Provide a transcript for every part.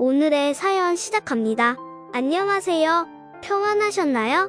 오늘의 사연 시작합니다. 안녕하세요. 평안하셨나요?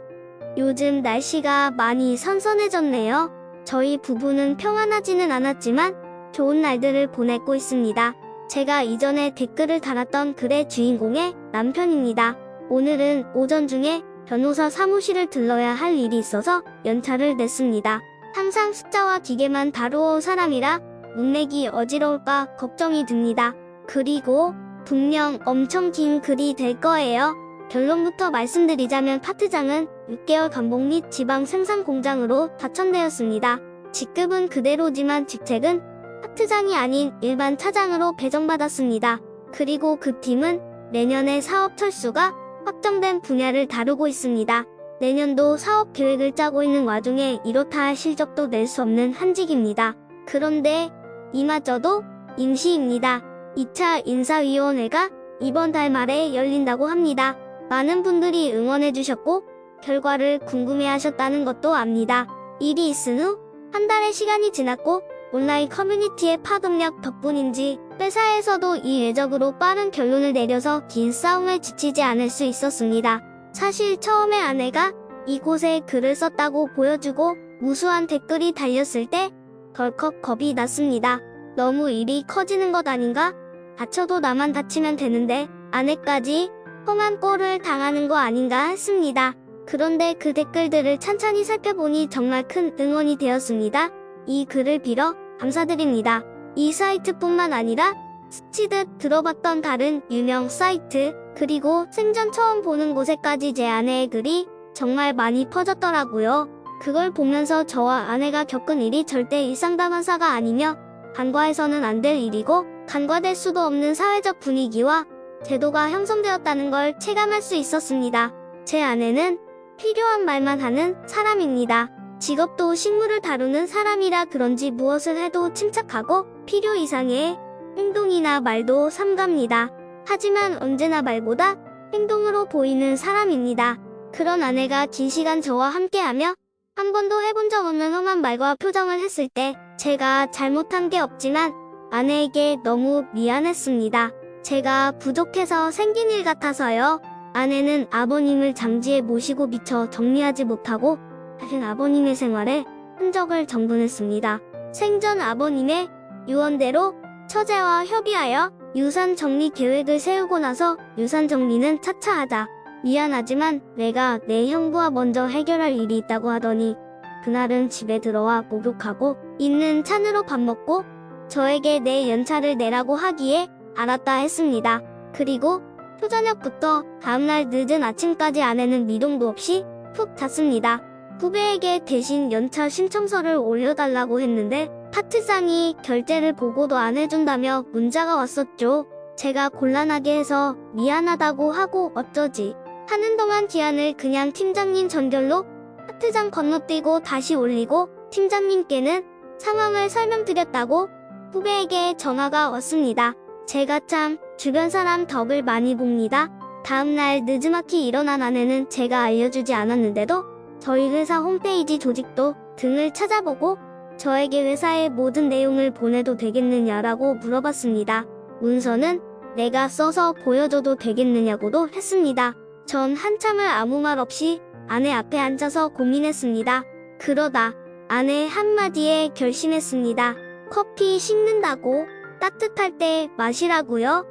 요즘 날씨가 많이 선선해졌네요. 저희 부부는 평안하지는 않았지만 좋은 날들을 보내고 있습니다. 제가 이전에 댓글을 달았던 글의 주인공의 남편입니다. 오늘은 오전 중에 변호사 사무실을 들러야 할 일이 있어서 연차를 냈습니다. 항상 숫자와 기계만 다루어 온 사람이라 문맥이 어지러울까 걱정이 듭니다. 그리고 분명 엄청 긴 글이 될 거예요. 결론부터 말씀드리자면 파트장은 6개월 감봉 및 지방 생산 공장으로 파천되었습니다. 직급은 그대로지만 직책은 파트장이 아닌 일반 차장으로 배정받았습니다. 그리고 그 팀은 내년에 사업 철수가 확정된 분야를 다루고 있습니다. 내년도 사업 계획을 짜고 있는 와중에 이렇다 할 실적도 낼 수 없는 한직입니다. 그런데 이마저도 임시입니다. 2차 인사위원회가 이번 달 말에 열린다고 합니다. 많은 분들이 응원해주셨고 결과를 궁금해하셨다는 것도 압니다. 일이 있은 후 한 달의 시간이 지났고 온라인 커뮤니티의 파급력 덕분인지 회사에서도 이 외적으로 빠른 결론을 내려서 긴 싸움에 지치지 않을 수 있었습니다. 사실 처음에 아내가 이곳에 글을 썼다고 보여주고 무수한 댓글이 달렸을 때 덜컥 겁이 났습니다. 너무 일이 커지는 것 아닌가? 다쳐도 나만 다치면 되는데 아내까지 험한 꼴을 당하는 거 아닌가 했습니다. 그런데 그 댓글들을 찬찬히 살펴보니 정말 큰 응원이 되었습니다. 이 글을 빌어 감사드립니다. 이 사이트뿐만 아니라 스치듯 들어봤던 다른 유명 사이트, 그리고 생전 처음 보는 곳에까지 제 아내의 글이 정말 많이 퍼졌더라고요. 그걸 보면서 저와 아내가 겪은 일이 절대 일상다반사가 아니며 간과해서는 안 될 일이고 간과될 수도 없는 사회적 분위기와 제도가 형성되었다는 걸 체감할 수 있었습니다. 제 아내는 필요한 말만 하는 사람입니다. 직업도 식물을 다루는 사람이라 그런지 무엇을 해도 침착하고 필요 이상의 행동이나 말도 삼갑니다. 하지만 언제나 말보다 행동으로 보이는 사람입니다. 그런 아내가 긴 시간 저와 함께하며 한 번도 해본 적 없는 험한 말과 표정을 했을 때 제가 잘못한 게 없지만 아내에게 너무 미안했습니다. 제가 부족해서 생긴 일 같아서요. 아내는 아버님을 장지에 모시고 미처 정리하지 못하고 다른 아버님의 생활에 흔적을 정돈했습니다. 생전 아버님의 유언대로 처제와 협의하여 유산 정리 계획을 세우고 나서 유산 정리는 차차 하자. 미안하지만 내가 내 형부와 먼저 해결할 일이 있다고 하더니 그날은 집에 들어와 목욕하고 있는 찬으로 밥 먹고 저에게 내 연차를 내라고 하기에 알았다 했습니다. 그리고 초저녁부터 다음날 늦은 아침까지 아내는 미동도 없이 푹 잤습니다. 후배에게 대신 연차 신청서를 올려달라고 했는데 파트장이 결제를 보고도 안 해준다며 문자가 왔었죠. 제가 곤란하게 해서 미안하다고 하고 어쩌지. 하는 동안 기한을 그냥 팀장님 전결로 파트장 건너뛰고 다시 올리고 팀장님께는 상황을 설명드렸다고 후배에게 전화가 왔습니다. 제가 참 주변 사람 덕을 많이 봅니다. 다음날 늦지막히 일어난 아내는 제가 알려주지 않았는데도 저희 회사 홈페이지 조직도 등을 찾아보고 저에게 회사의 모든 내용을 보내도 되겠느냐라고 물어봤습니다. 문서는 내가 써서 보여줘도 되겠느냐고도 했습니다. 전 한참을 아무 말 없이 아내 앞에 앉아서 고민했습니다. 그러다 아내 한마디에 결심했습니다. 커피 식는다고 따뜻할 때 마시라고요?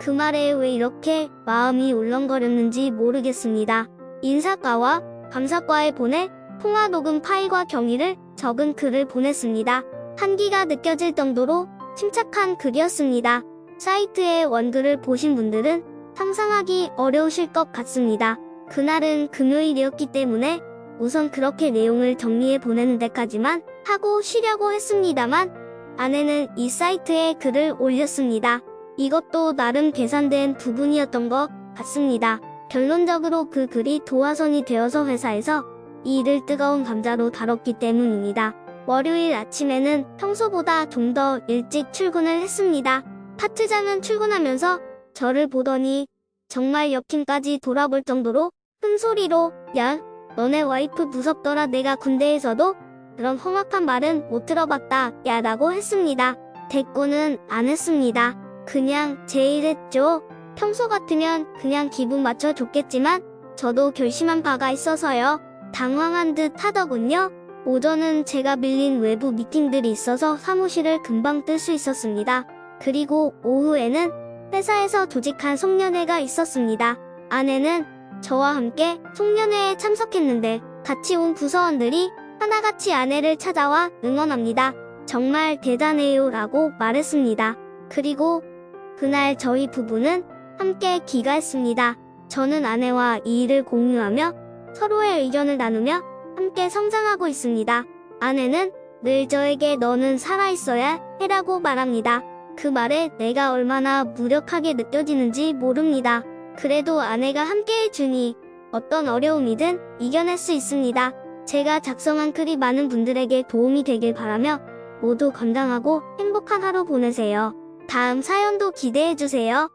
그 말에 왜 이렇게 마음이 울렁거렸는지 모르겠습니다. 인사과와 감사과에 보내 통화 녹음 파일과 경위를 적은 글을 보냈습니다. 한기가 느껴질 정도로 침착한 글이었습니다. 사이트의 원글을 보신 분들은 상상하기 어려우실 것 같습니다. 그날은 금요일이었기 때문에 우선 그렇게 내용을 정리해 보내는 데까지만 하고 쉬려고 했습니다만 아내는 이 사이트에 글을 올렸습니다. 이것도 나름 계산된 부분이었던 것 같습니다. 결론적으로 그 글이 도화선이 되어서 회사에서 이 일을 뜨거운 감자로 다뤘기 때문입니다. 월요일 아침에는 평소보다 좀 더 일찍 출근을 했습니다. 파트장은 출근하면서 저를 보더니 정말 역힘까지 돌아볼 정도로 큰 소리로 야 너네 와이프 무섭더라 내가 군대에서도 그런 험악한 말은 못 들어봤다 야 라고 했습니다. 대꾸는 안 했습니다. 그냥 제일 했죠. 평소 같으면 그냥 기분 맞춰 줬겠지만 저도 결심한 바가 있어서요. 당황한 듯 하더군요. 오전은 제가 밀린 외부 미팅들이 있어서 사무실을 금방 뜰 수 있었습니다. 그리고 오후에는 회사에서 조직한 송년회가 있었습니다. 아내는 저와 함께 송년회에 참석했는데 같이 온 부서원들이 하나같이 아내를 찾아와 응원합니다. 정말 대단해요 라고 말했습니다. 그리고 그날 저희 부부는 함께 귀가했습니다. 저는 아내와 이 일을 공유하며 서로의 의견을 나누며 함께 성장하고 있습니다. 아내는 늘 저에게 너는 살아있어야 해라고 말합니다. 그 말에 내가 얼마나 무력하게 느껴지는지 모릅니다. 그래도 아내가 함께 해주니 어떤 어려움이든 이겨낼 수 있습니다. 제가 작성한 글이 많은 분들에게 도움이 되길 바라며 모두 건강하고 행복한 하루 보내세요. 다음 사연도 기대해주세요.